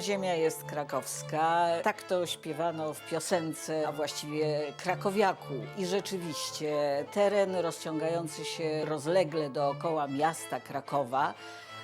Ziemia jest krakowska. Tak to śpiewano w piosence, a właściwie krakowiaku. I rzeczywiście teren rozciągający się rozlegle dookoła miasta Krakowa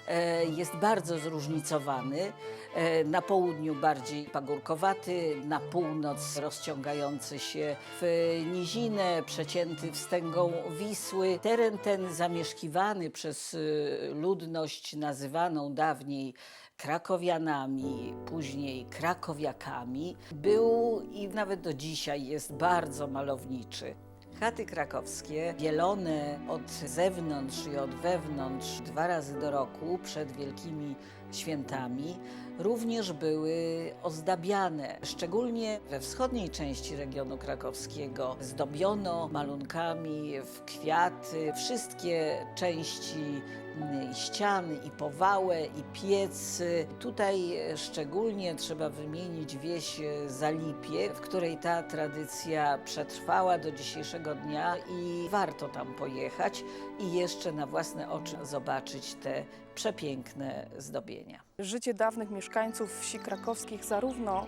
e, jest bardzo zróżnicowany. E, Na południu bardziej pagórkowaty, na północ rozciągający się w nizinę, przecięty wstęgą Wisły. Teren ten zamieszkiwany przez y, ludność nazywaną dawniej Krakowianami, później Krakowiakami, był i nawet do dzisiaj jest bardzo malowniczy. Chaty krakowskie, bielone od zewnątrz i od wewnątrz dwa razy do roku przed wielkimi świętami, również były ozdabiane. Szczególnie we wschodniej części regionu krakowskiego zdobiono malunkami w kwiaty wszystkie części mm, ścian i powałę i piecy. Tutaj e, szczególnie trzeba wymienić wieś e, Zalipie, w której ta tradycja przetrwała do dzisiejszego dnia i warto tam pojechać i jeszcze na własne oczy zobaczyć te przepiękne zdobienia. Życie dawnych mieszkańców wsi krakowskich zarówno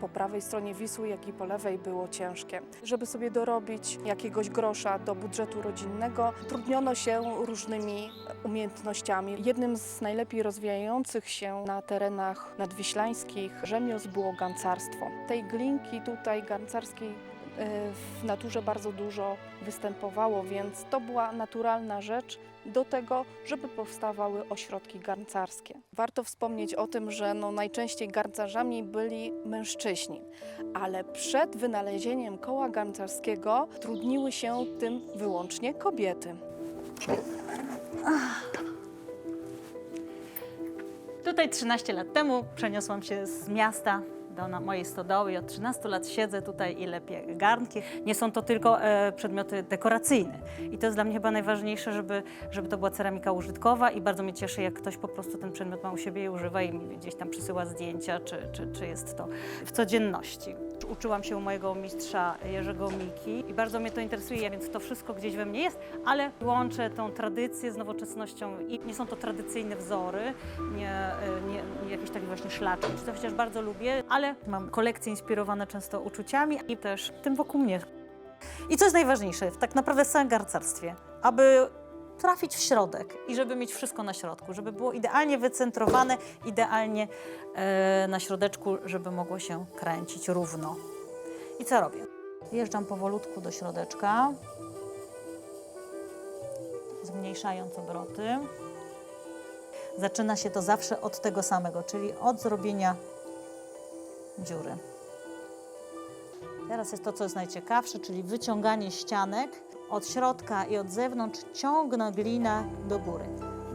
po prawej stronie Wisły, jak i po lewej było ciężkie. Żeby sobie dorobić jakiegoś grosza do budżetu rodzinnego, trudniono się różnymi umiejętnościami. Jednym z najlepiej rozwijających się na terenach nadwiślańskich rzemiosł było gancarstwo. Tej glinki tutaj gancarskiej e, w naturze bardzo dużo występowało, więc to była naturalna rzecz do tego, żeby powstawały ośrodki garncarskie. Warto wspomnieć o tym, że no najczęściej garncarzami byli mężczyźni, ale przed wynalezieniem koła garncarskiego trudniły się tym wyłącznie kobiety. Tutaj 13 lat temu przeniosłam się z miasta do mojej stodoły i od 13 lat siedzę tutaj i lepię garnki. Nie są to tylko e, przedmioty dekoracyjne i to jest dla mnie chyba najważniejsze, żeby, żeby to była ceramika użytkowa i bardzo mnie cieszy, jak ktoś po prostu ten przedmiot ma u siebie i używa i mi gdzieś tam przysyła zdjęcia, czy, czy, czy jest to w codzienności. Uczyłam się u mojego mistrza Jerzego Miki i bardzo mnie to interesuje, więc to wszystko gdzieś we mnie jest, ale łączę tą tradycję z nowoczesnością i nie są to tradycyjne wzory, nie, e, nie, nie jakieś takie właśnie szlaczki, czy to chociaż bardzo lubię, ale mam kolekcje inspirowane często uczuciami i też tym wokół mnie. I co jest najważniejsze tak naprawdę w całym garcarstwie, aby trafić w środek i żeby mieć wszystko na środku, żeby było idealnie wycentrowane, idealnie e, na środeczku, żeby mogło się kręcić równo. I co robię? Wjeżdżam powolutku do środeczka, zmniejszając obroty. Zaczyna się to zawsze od tego samego, czyli od zrobienia dziury. Teraz jest to, co jest najciekawsze, czyli wyciąganie ścianek od środka i od zewnątrz, ciągnę glinę do góry.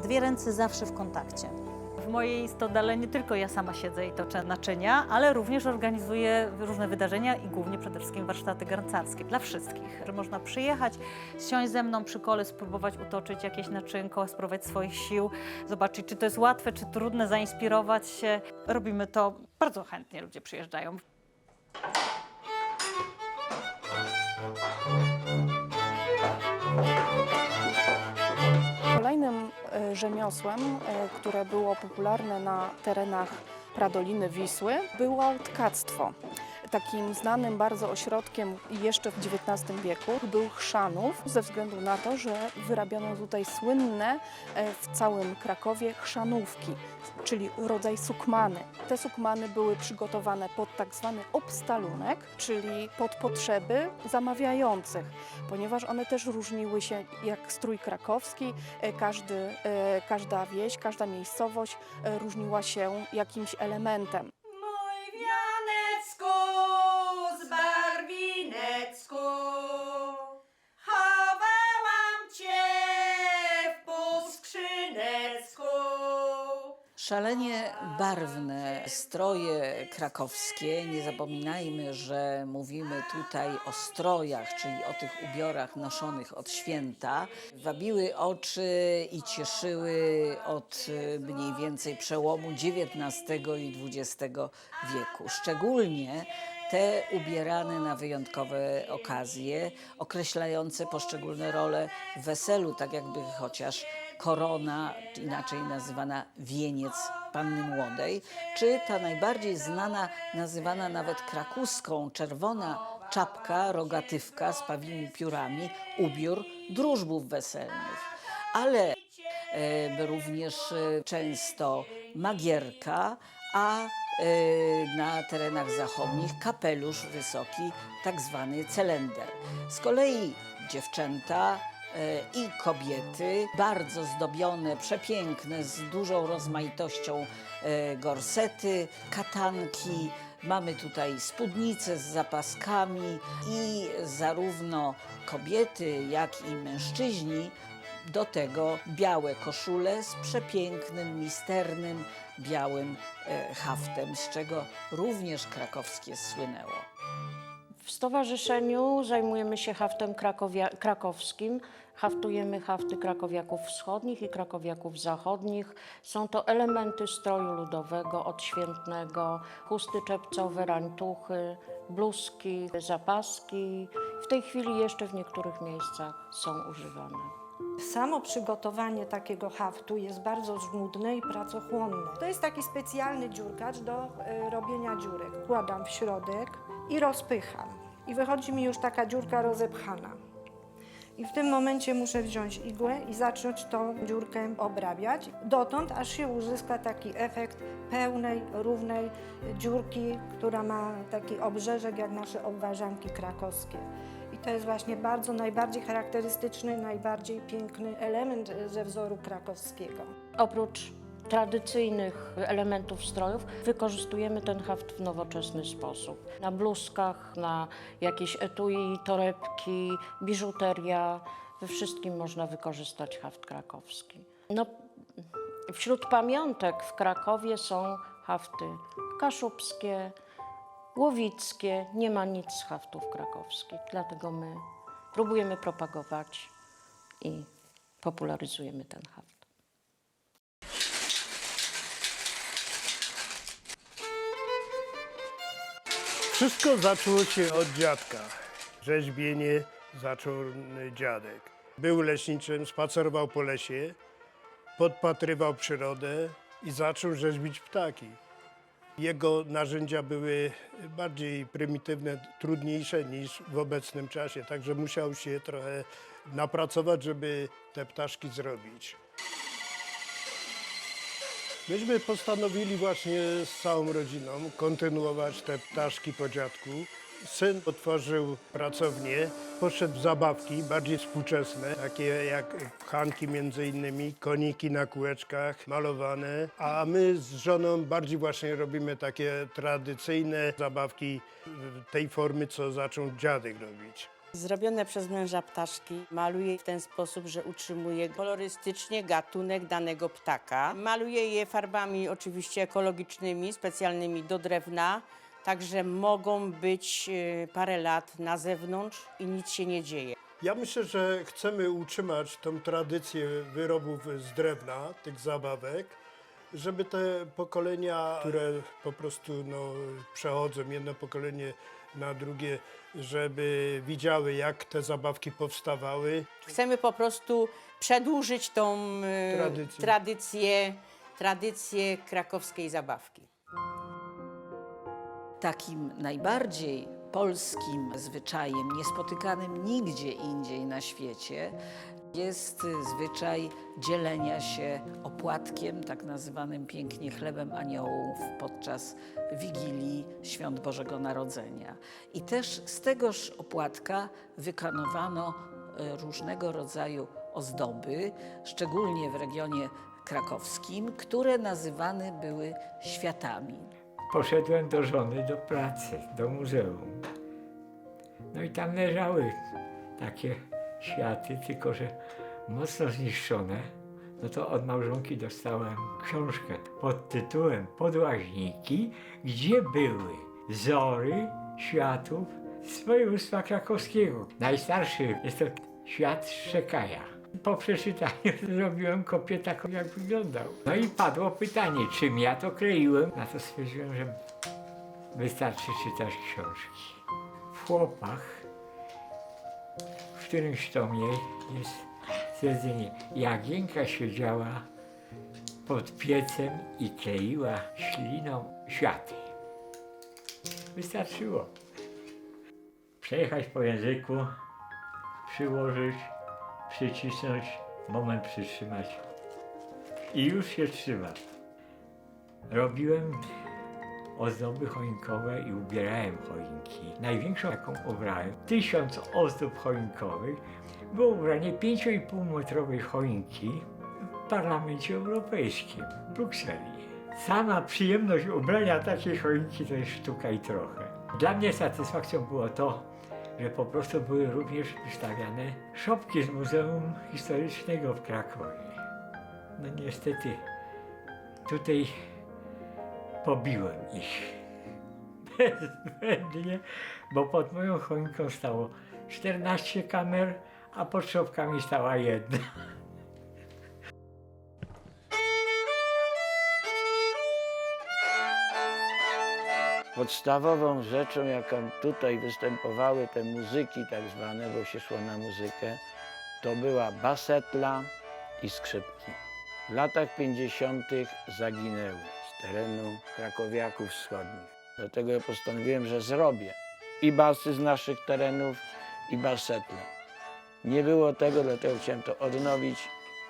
Dwie ręce zawsze w kontakcie. W mojej stodole nie tylko ja sama siedzę i toczę naczynia, ale również organizuję różne wydarzenia i głównie przede wszystkim warsztaty garncarskie dla wszystkich. Że można przyjechać, siąść ze mną przy kole, spróbować utoczyć jakieś naczynko, spróbować swoich sił, zobaczyć, czy to jest łatwe, czy trudne, zainspirować się. Robimy to bardzo chętnie, ludzie przyjeżdżają. Rzemiosłem, e, które było popularne na terenach Pradoliny Wisły, było tkactwo. Takim znanym bardzo ośrodkiem jeszcze w XIX wieku był Chrzanów, ze względu na to, że wyrabiano tutaj słynne e, w całym Krakowie chrzanówki, czyli rodzaj sukmany. Te sukmany były przygotowane pod tak zwany obstalunek, czyli pod potrzeby zamawiających, ponieważ one też różniły się jak strój krakowski. E, Każdy, e, każda wieś, każda miejscowość różniła się jakimś elementem. Szalenie barwne stroje krakowskie. Nie zapominajmy, że mówimy tutaj o strojach, czyli o tych ubiorach noszonych od święta. Wabiły oczy i cieszyły od y, mniej więcej przełomu XIX i XX wieku. Szczególnie te ubierane na wyjątkowe okazje, określające poszczególne role w weselu, tak jakby chociaż korona, inaczej nazywana wieniec Panny Młodej, czy ta najbardziej znana, nazywana nawet krakuską, czerwona czapka, rogatywka z pawimi piórami, ubiór drużbów weselnych. Ale e, również e, często magierka, a e, na terenach zachodnich kapelusz wysoki, tak zwany celender. Z kolei dziewczęta i kobiety, bardzo zdobione, przepiękne, z dużą rozmaitością e, gorsety, katanki. Mamy tutaj spódnice z zapaskami i zarówno kobiety, jak i mężczyźni do tego białe koszule z przepięknym, misternym, białym e, haftem, z czego również krakowskie słynęło. W stowarzyszeniu zajmujemy się haftem krakowia, krakowskim. Haftujemy hafty krakowiaków wschodnich i krakowiaków zachodnich. Są to elementy stroju ludowego, odświętnego, chusty czepcowe, rańtuchy, bluzki, zapaski. W tej chwili jeszcze w niektórych miejscach są używane. Samo przygotowanie takiego haftu jest bardzo żmudne i pracochłonne. To jest taki specjalny dziurkacz do e, robienia dziurek. Wkładam w środek i rozpycham. I wychodzi mi już taka dziurka rozepchana. I w tym momencie muszę wziąć igłę i zacząć tą dziurkę obrabiać, dotąd aż się uzyska taki efekt pełnej, równej dziurki, która ma taki obrzeżek jak nasze obwarzanki krakowskie. I to jest właśnie bardzo, najbardziej charakterystyczny, najbardziej piękny element e, ze wzoru krakowskiego. Oprócz tradycyjnych elementów strojów wykorzystujemy ten haft w nowoczesny sposób. Na bluzkach, na jakieś etui, torebki, biżuteria, we wszystkim można wykorzystać haft krakowski. No, wśród pamiątek w Krakowie są hafty kaszubskie, łowickie. Nie ma nic z haftów krakowskich, dlatego my próbujemy propagować i popularyzujemy ten haft. Wszystko zaczęło się od dziadka. Rzeźbienie zaczął dziadek. Był leśniczym, spacerował po lesie, podpatrywał przyrodę i zaczął rzeźbić ptaki. Jego narzędzia były bardziej prymitywne, trudniejsze niż w obecnym czasie, także musiał się trochę napracować, żeby te ptaszki zrobić. Myśmy postanowili właśnie z całą rodziną kontynuować te ptaszki po dziadku. Syn otworzył pracownię, poszedł w zabawki bardziej współczesne, takie jak pchanki między innymi, koniki na kółeczkach malowane, a my z żoną bardziej właśnie robimy takie tradycyjne zabawki tej formy, co zaczął dziadek robić. Zrobione przez męża ptaszki maluje w ten sposób, że utrzymuje kolorystycznie gatunek danego ptaka. Maluje je farbami oczywiście ekologicznymi, specjalnymi do drewna, także mogą być e, parę lat na zewnątrz i nic się nie dzieje. Ja myślę, że chcemy utrzymać tą tradycję wyrobów z drewna, tych zabawek, żeby te pokolenia, które po prostu no, przechodzą jedno pokolenie na drugie, żeby widziały, jak te zabawki powstawały. Chcemy po prostu przedłużyć tą e, Tradycję. tradycję, tradycję krakowskiej zabawki. Takim najbardziej polskim zwyczajem, niespotykanym nigdzie indziej na świecie, jest zwyczaj dzielenia się opłatkiem, tak nazywanym pięknie chlebem aniołów, podczas Wigilii Świąt Bożego Narodzenia. I też z tegoż opłatka wykonywano e, różnego rodzaju ozdoby, szczególnie w regionie krakowskim, które nazywane były światami. Poszedłem do żony do pracy, do muzeum. No i tam leżały takie światy, tylko że mocno zniszczone. No to od małżonki dostałem książkę pod tytułem Podłaźniki, gdzie były wzory światów z województwa krakowskiego. Najstarszy jest to świat Szczekaja. Po przeczytaniu zrobiłem kopię taką, jak wyglądał. No i padło pytanie, czym ja to kleiłem. Na to stwierdziłem, że wystarczy czytać książki. W chłopach w którymś tomie jest stwierdzenie. Jagienka siedziała pod piecem i kleiła śliną światy. Wystarczyło. Przejechać po języku, przyłożyć, przycisnąć, moment przytrzymać. I już się trzyma. Robiłem ozdoby choinkowe i ubierałem choinki. Największą jaką ubrałem, tysiąc ozdób choinkowych, było ubranie 5,5 metrowej choinki w Parlamencie Europejskim w Brukseli. Sama przyjemność ubrania takiej choinki to jest sztuka i trochę. Dla mnie satysfakcją było to, że po prostu były również wystawiane szopki z Muzeum Historycznego w Krakowie. No niestety tutaj pobiłem ich. Bezwzględnie, bo pod moją choinką stało 14 kamer, a pod szopkami stała jedna. Podstawową rzeczą, jaką tutaj występowały te muzyki tak zwane, bo się szło na muzykę, to była basetla i skrzypki. W latach 50. zaginęły terenu krakowiaków wschodnich. Dlatego ja postanowiłem, że zrobię i basy z naszych terenów, i basetle. Nie było tego, dlatego chciałem to odnowić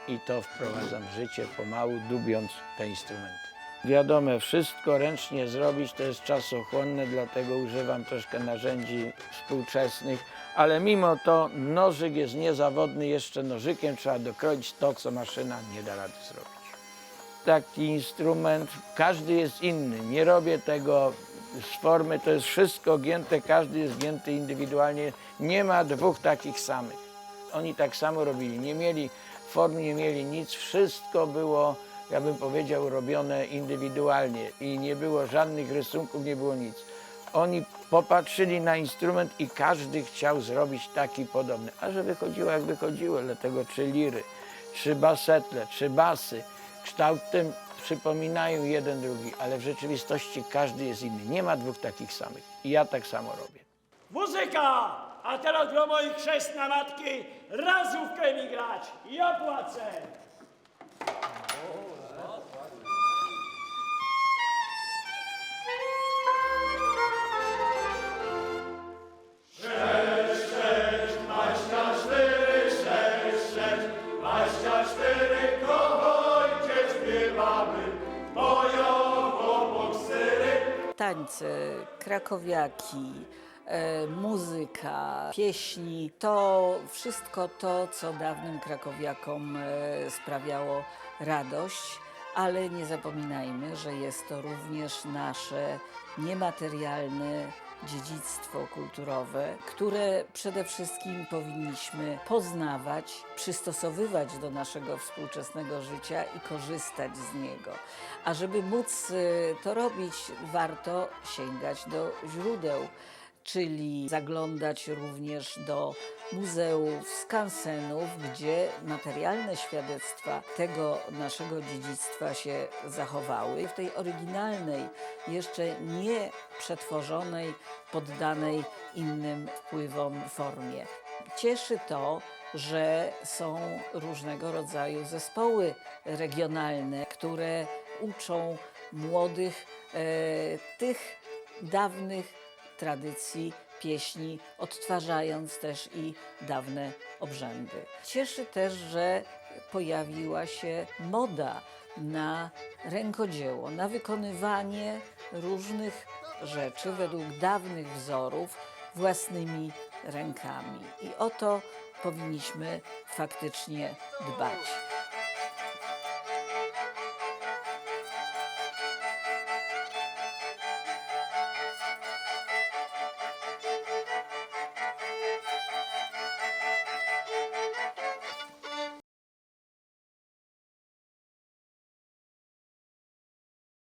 i to wprowadzam w życie pomału, dubiąc te instrumenty. Wiadome, wszystko ręcznie zrobić to jest czasochłonne, dlatego używam troszkę narzędzi współczesnych, ale mimo to nożyk jest niezawodny, jeszcze nożykiem trzeba dokroić to, co maszyna nie da rady zrobić. Taki instrument, każdy jest inny, nie robię tego z formy, to jest wszystko gięte, każdy jest gięty indywidualnie, nie ma dwóch takich samych. Oni tak samo robili, nie mieli form, nie mieli nic, wszystko było ja bym powiedział, robione indywidualnie i nie było żadnych rysunków, nie było nic. Oni popatrzyli na instrument i każdy chciał zrobić taki podobny. A że wychodziło jak wychodziło, dlatego trzy liry, trzy basetle, trzy basy, kształtem przypominają jeden drugi, ale w rzeczywistości każdy jest inny. Nie ma dwóch takich samych. I ja tak samo robię. Muzyka! A teraz dla moich chrzestna matki razówkę mi grać. Ja płacę. Tańce, krakowiaki, e, muzyka, pieśni, to wszystko to, co dawnym krakowiakom e, sprawiało radość, ale nie zapominajmy, że jest to również nasze niematerialne dziedzictwo kulturowe, które przede wszystkim powinniśmy poznawać, przystosowywać do naszego współczesnego życia i korzystać z niego. A żeby móc y, to robić, warto sięgać do źródeł, czyli zaglądać również do muzeów, skansenów, gdzie materialne świadectwa tego naszego dziedzictwa się zachowały. W tej oryginalnej, jeszcze nie przetworzonej, poddanej innym wpływom formie. Cieszy to, że są różnego rodzaju zespoły regionalne, które uczą młodych e, tych dawnych tradycji pieśni, odtwarzając też i dawne obrzędy. Cieszy też, że pojawiła się moda na rękodzieło, na wykonywanie różnych rzeczy według dawnych wzorów własnymi rękami. I o to powinniśmy faktycznie dbać.